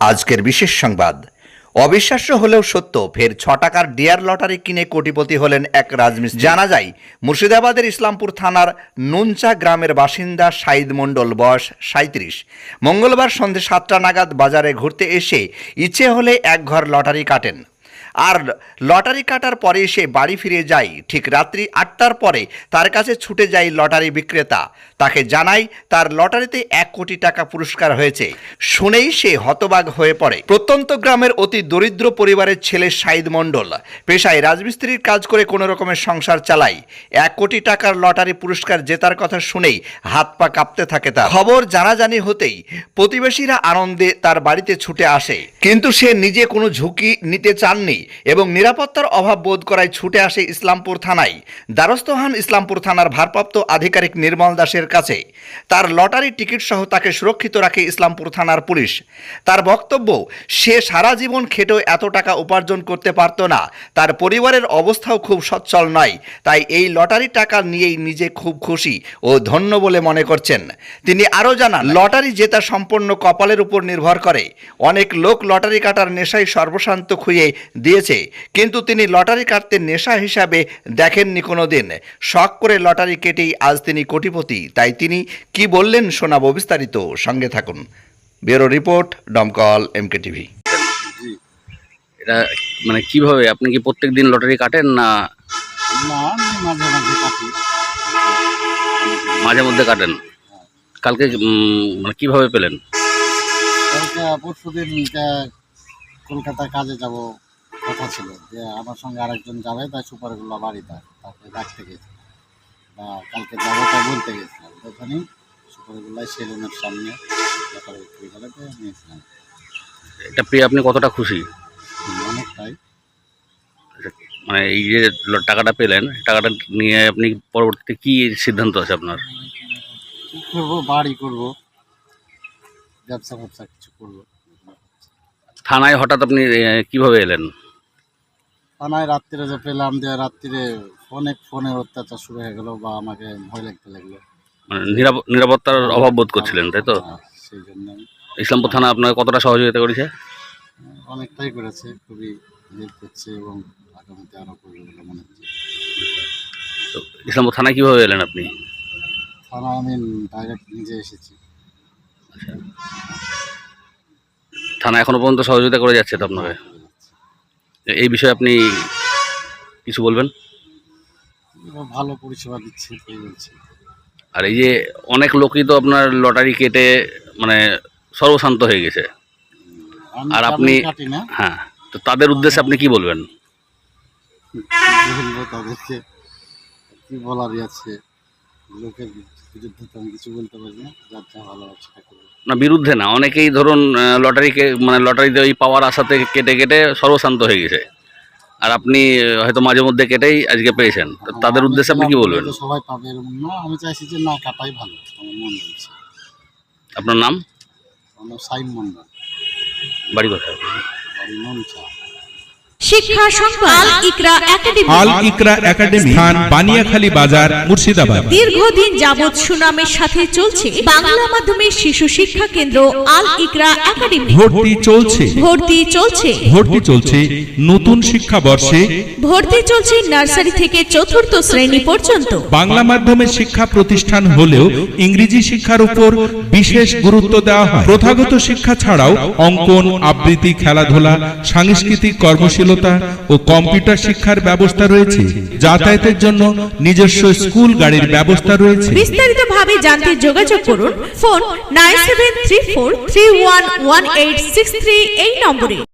আজকের বিশেষ সংবাদ। অবিশ্বাস্য হলেও সত্য, ফের ছ টাকার ডিয়ার লটারি কিনে কোটিপতি হলেন এক রাজমিস্ত্রি। জানা যায়, মুর্শিদাবাদের ইসলামপুর থানার নুনচা গ্রামের বাসিন্দা সাইদ মণ্ডল বয়স সাঁত্রিশ মঙ্গলবার সন্ধে সাতটা নাগাদ বাজারে ঘুরতে এসে ইচ্ছে হলে এক ঘর লটারি কাটেন। আর লটারি কাটার পরে সে বাড়ি ফিরে যায়। ঠিক রাত্রি আটটার পরে তার কাছে ছুটে যায় লটারি বিক্রেতা। তাকে জানায় তার লটারিতে এক কোটি টাকা পুরস্কার হয়েছে। শুনেই সে হতবাগ হয়ে পড়ে। প্রত্যন্ত গ্রামের অতি দরিদ্র পরিবারের ছেলে সাইদ মণ্ডল পেশায় রাজমিস্ত্রির কাজ করে কোনো রকমের সংসার চালায়। এক কোটি টাকার লটারি পুরস্কার জেতার কথা শুনেই হাত পা কাঁপতে থাকে তার। খবর জানাজানি হতেই প্রতিবেশীরা আনন্দে তার বাড়িতে ছুটে আসে। কিন্তু সে নিজে কোনো ঝুঁকি নিতে চাননি। এবং নিরাপত্তার অভাব বোধ করায় ছুটে আসে ইসলামপুর থানায়। দ্বারস্থ হন ইসলামপুর থানার ভারপ্রাপ্ত আধিকারিক নির্মল দাসের কাছে। তার লটারি টিকিট সহ তাকে সুরক্ষিত রাখে ইসলামপুর থানার পুলিশ। তার বক্তব্য, সে সারা জীবন খেটেও এত টাকা উপার্জন করতে পারতো না। তার পরিবারের অবস্থাও খুব সচ্ছল নয়। তাই এই লটারি টাকা নিয়েই নিজে খুব খুশি ও ধন্য বলে মনে করছেন। তিনি আরও জানান, লটারি জেতা সম্পূর্ণ কপালের উপর নির্ভর করে। অনেক লোক লটারি কাটার নেশায় সর্বশান্ত খুঁয়ে দিয়েছে। কিন্তু তিনি লটারি কাটতে নেশা হিসাবে দেখেননি কোনো দিন শখ করে লটারি কেটেই আজ তিনি কোটিপতি। তাই তিনি কি বললেন শোনাবো বিস্তারিত। সঙ্গে থাকুন। Bureau report Domkal MK TV. এটা মানে কীভাবে? আপনি কি প্রত্যেক দিন লটারি কাটেন না মাঝে মাঝে কাটি। মাঝে মধ্যে কাটেন? কালকে মানে কীভাবে পেলেন? কালকে পরশু দিন কলকাতায় কাজে যাব। কথা ছিল যে আমার সঙ্গে আরেকজন যাবে তাই সুপারগুলো বাড়িতে তারপরে ডাকতে গেছি। বা কালকে যাব তাই বলতে গেছিলাম ওখানে সুপারগুলাই সেলুনের সামনে ব্যাপারে বিক্রি করে নিয়েছিলাম এটা পেয়ে আপনি কতটা খুশি? অনেকটাই। মানে এই যে টাকাটা পেলেন টাকাটা নিয়ে আপনি পরবর্তীতে কি সিদ্ধান্ত আছে আপনার? কী করব বাড়ি করব ব্যবসা ব্যবসা কিছু করব। থানায় হঠাৎ আপনি কীভাবে এলেন? থানায় রাত্রিরে যে পেলাম যে রাত্রিরে অনেক ফোনের অত্যাচার শুরু হয়ে গেলো বা আমাকে ভয় লাগতে লাগল। মানে নিরাপ- নিরাপত্তার অভাব বোধ করছিলেন তাই তো? হ্যাঁ, সেই জন্য। ইসলামপুর থানা আপনার কতটা সহযোগিতা করেছে? অনেকটাই করেছে খুবই হেল্প করছে এবং আগামীতে আরও করবে বলে মনে হচ্ছে। তো ইসলামপুর থানায় কীভাবে এলেন আপনি? থানা আমি ডাইরেক্ট নিজে এসেছি। থানা এখনও পর্যন্ত সহযোগিতা করে যাচ্ছে তো আপনাকে? এই বিষয়ে আপনি কিছু বলবেন? ভালো পরিষেবা দিচ্ছে আর এই যে অনেক লোকই তো আপনার লটারি কেটে মানে সর্বশান্ত হয়ে গেছে। আর আপনি- হ্যাঁ তো তাদের উদ্দেশ্যে আপনি কি বলবেন? তাদেরকে কি বলারই আছে। লোকের বিরুদ্ধে তো আমি কিছু বলতে পারি না যার যা ভালো আছে সেটা করব না বিরুদ্ধে না অনেকেই ধরুন লটারিকে মানে লটারিতে ওই পাওয়ার আশাতে কেটে কেটে সর্বশান্ত হয়ে গেছে। আর আপনি হয়তো মাঝে মধ্যে কেটেই আজকে পেয়েছেন। তো তাদের উদ্দেশ্যে আপনি কি বলবেন? সবাই পাবে এরকম না আমি চাইছি যে না কাটাই ভালো আমার মন বলছে আপনার নাম? আমার সাইন মন্ডল। বাড়ি কোথায়? বাড়ি শিক্ষা সংবাদ। আল ইকরা একাডেমি। আল ইকরা একাডেমি। স্থান বানিয়াখালী বাজার মুর্শিদাবাদ। দীর্ঘদিন যাবৎ সুনামের সাথে চলছে বাংলা মাধ্যমের শিশু শিক্ষা কেন্দ্র আল ইকরা একাডেমি। ভর্তি চলছে। ভর্তি চলছে। ভর্তি চলছে নতুন শিক্ষাবর্ষে। ভর্তি চলছে নার্সারি থেকে চতুর্থ শ্রেণি পর্যন্ত। বাংলা মাধ্যমের শিক্ষা প্রতিষ্ঠান হলেও ইংরেজি শিক্ষার উপর বিশেষ গুরুত্ব দেওয়া হয়। প্রথাগত শিক্ষা ছাড়াও অঙ্কন আবৃত্তি খেলাধুলা সাংস্কৃতিক কর্মশীলতা ও কম্পিউটার শিক্ষার ব্যবস্থা রয়েছে, যাতায়াতের জন্য নিজস্ব স্কুল গাড়ির ব্যবস্থা রয়েছে। বিস্তারিত ভাবে জানতে যোগাযোগ করুন, phone nine seven three four three one one eight six three এই নম্বরে।